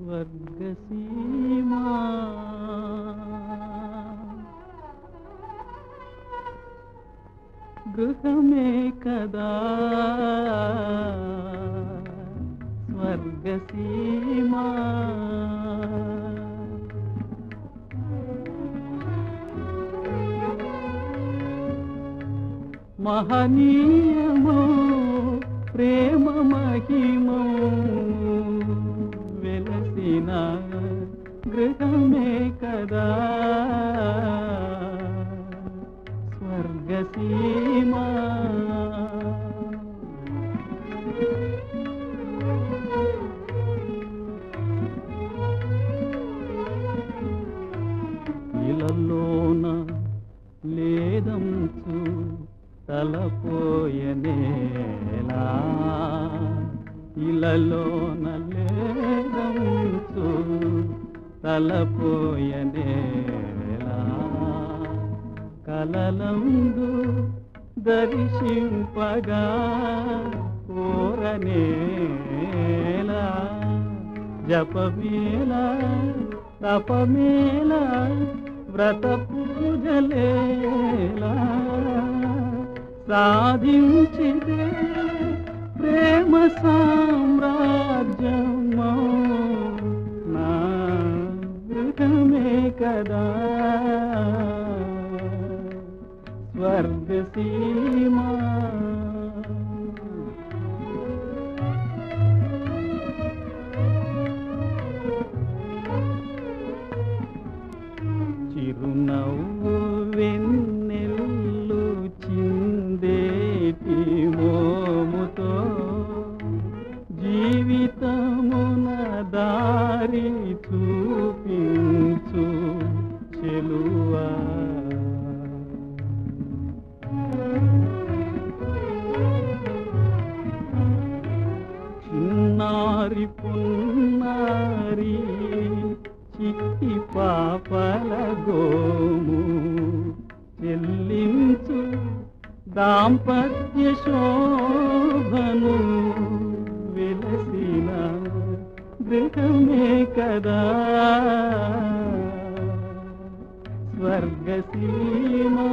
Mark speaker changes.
Speaker 1: స్వర్గసీమా. గృహమే కదా స్వర్గసీమా. మహనీయమో ప్రేమ మహిమో తలలోన లేదంచు తలపోయనేలా ఇలలోన లేదంచు తలపోయనేలా కలలందు దర్శింపగా కోరనేలా జపమేల తపమేల వ్రత పూజలేలా సాధించితే ప్రేమ సామ్రాజ్యమో? నా గృహమే కదా. స్వర్గసీమా నువ్వు వెన్నెల్లు చిందేటి మోముతో జీవితమున దారి చూపించు చెలువా. చిన్నారి పున్నారి చిట్టి పాపల గో దాంపత్య శోభను వెలసిన గృహమే కదా. స్వర్గసీమా